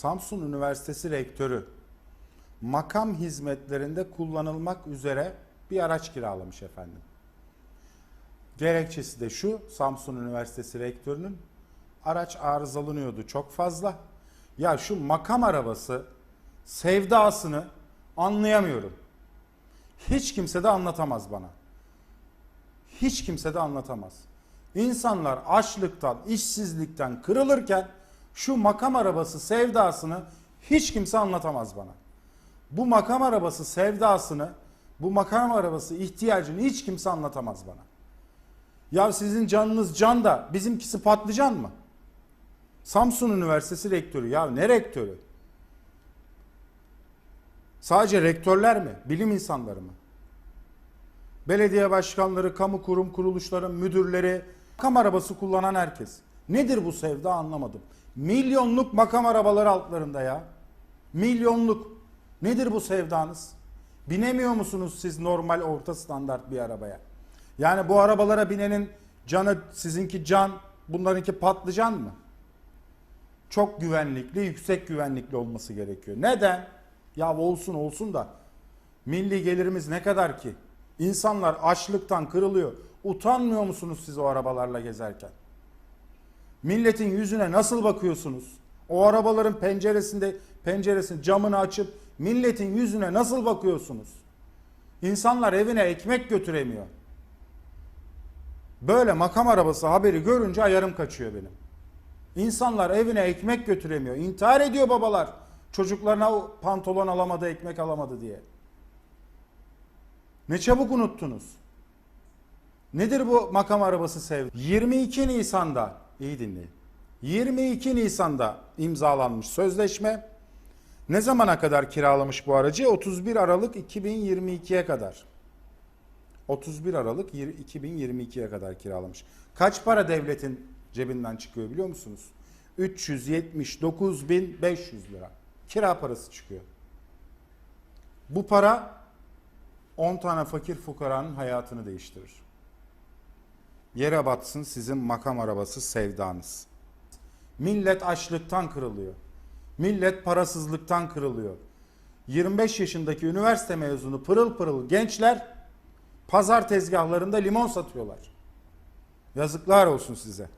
Samsun Üniversitesi Rektörü makam hizmetlerinde kullanılmak üzere bir araç kiralamış efendim. Gerekçesi de şu, Samsun Üniversitesi Rektörü'nün araç arızalanıyordu çok fazla. Ya şu makam arabası sevdasını anlayamıyorum. Hiç kimse de anlatamaz bana. Hiç kimse de anlatamaz. İnsanlar açlıktan, işsizlikten kırılırken şu makam arabası sevdasını hiç kimse anlatamaz bana. Bu makam arabası sevdasını, bu makam arabası ihtiyacını hiç kimse anlatamaz bana. Ya sizin canınız can da bizimkisi patlıcan mı? Samsun Üniversitesi rektörü. Ya ne rektörü? Sadece rektörler mi? Bilim insanları mı? Belediye başkanları, kamu kurum kuruluşların müdürleri, makam arabası kullanan herkes. Nedir bu sevda anlamadım. Milyonluk makam arabaları altlarında ya. Milyonluk. Nedir bu sevdanız? Binemiyor musunuz siz normal orta standart bir arabaya? Yani bu arabalara binenin canı sizinki can, bunlarınki patlıcan mı? Çok güvenlikli, yüksek güvenlikli olması gerekiyor. Neden? Ya olsun olsun da milli gelirimiz ne kadar ki? İnsanlar açlıktan kırılıyor. Utanmıyor musunuz siz o arabalarla gezerken? Milletin yüzüne nasıl bakıyorsunuz? O arabaların penceresinde penceresinin camını açıp milletin yüzüne nasıl bakıyorsunuz? İnsanlar evine ekmek götüremiyor. Böyle makam arabası haberi görünce ayarım kaçıyor benim. İnsanlar evine ekmek götüremiyor. İntihar ediyor babalar. Çocuklarına pantolon alamadı, ekmek alamadı diye. Ne çabuk unuttunuz. Nedir bu makam arabası sevdi? 22 Nisan'da, iyi dinleyin. 22 Nisan'da imzalanmış sözleşme. Ne zamana kadar kiralamış bu aracı? 31 Aralık 2022'ye kadar. 31 Aralık 2022'ye kadar kiralamış. Kaç para devletin cebinden çıkıyor biliyor musunuz? 379.500 lira. Kira parası çıkıyor. Bu para 10 tane fakir fukaranın hayatını değiştirir. Yere batsın sizin makam arabası sevdanız. Millet açlıktan kırılıyor. Millet parasızlıktan kırılıyor. 25 yaşındaki üniversite mezunu pırıl pırıl gençler pazar tezgahlarında limon satıyorlar. Yazıklar olsun size.